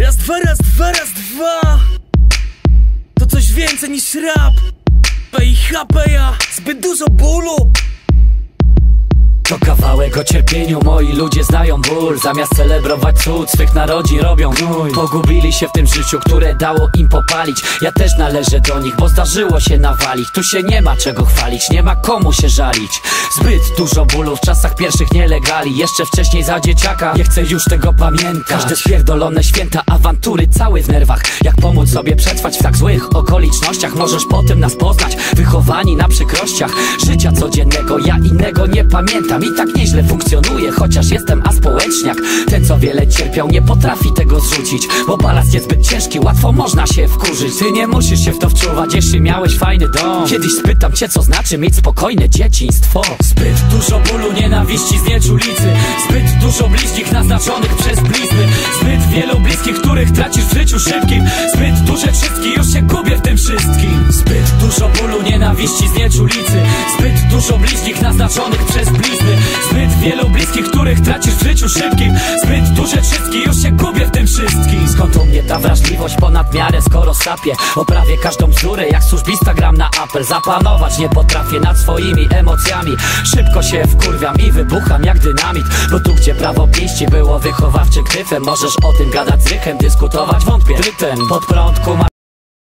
Raz, dwa, raz, dwa, raz, dwa. To coś więcej niż rap. I HP ja. Zbyt dużo bólu To kawałek o cierpieniu, moi ludzie znają ból. Zamiast celebrować cud swych narodzin robią gnój Pogubili się w tym życiu, które dało im popalić. Ja też należę do nich, bo zdarzyło się nawalić. Tu się nie ma czego chwalić, nie ma komu się żalić. Zbyt dużo bólu w czasach pierwszych nielegali. Jeszcze wcześniej za dzieciaka, nie chcę już tego pamiętać. Każde spierdolone święta, awantury cały w nerwach. Jak pomóc sobie przetrwać w tak złych okolicznościach? Możesz potem nas poznać, wychowani na przykrościach Życia codziennego, ja innego nie pamiętam I tak nieźle funkcjonuję, chociaż jestem aspołeczniak. Ten co wiele cierpiał nie potrafi tego zrzucić Bo balast jest zbyt ciężki, łatwo można się wkurzyć. Ty nie musisz się w to wczuwać, jeśli miałeś fajny dom. Kiedyś spytam cię co znaczy mieć spokojne dzieciństwo. Zbyt dużo bólu, nienawiści, znieczulicy Zbyt dużo bliźnich naznaczonych przez blizny. Zbyt wielu bliskich, których tracisz w życiu szybkim. Zbyt duże wszystkie, już się gubię w tym wszystkim nienawiści, znieczulicy Zbyt dużo bliźnich naznaczonych przez blizny. Zbyt wielu bliskich, których tracisz w życiu szybkim. Zbyt duże wszystkie, już się gubię w tym wszystkim. Skąd u mnie ta wrażliwość? Ponad miarę, skoro sapię Oprawię każdą bzdurę, jak służbista gram na apel. Zapanować nie potrafię nad swoimi emocjami. Szybko się wkurwiam i wybucham jak dynamit. Bo tu gdzie prawo pięści było wychowawczym gryfem Możesz o tym gadać z rychem, dyskutować wątpię. Rytem pod prąd kuma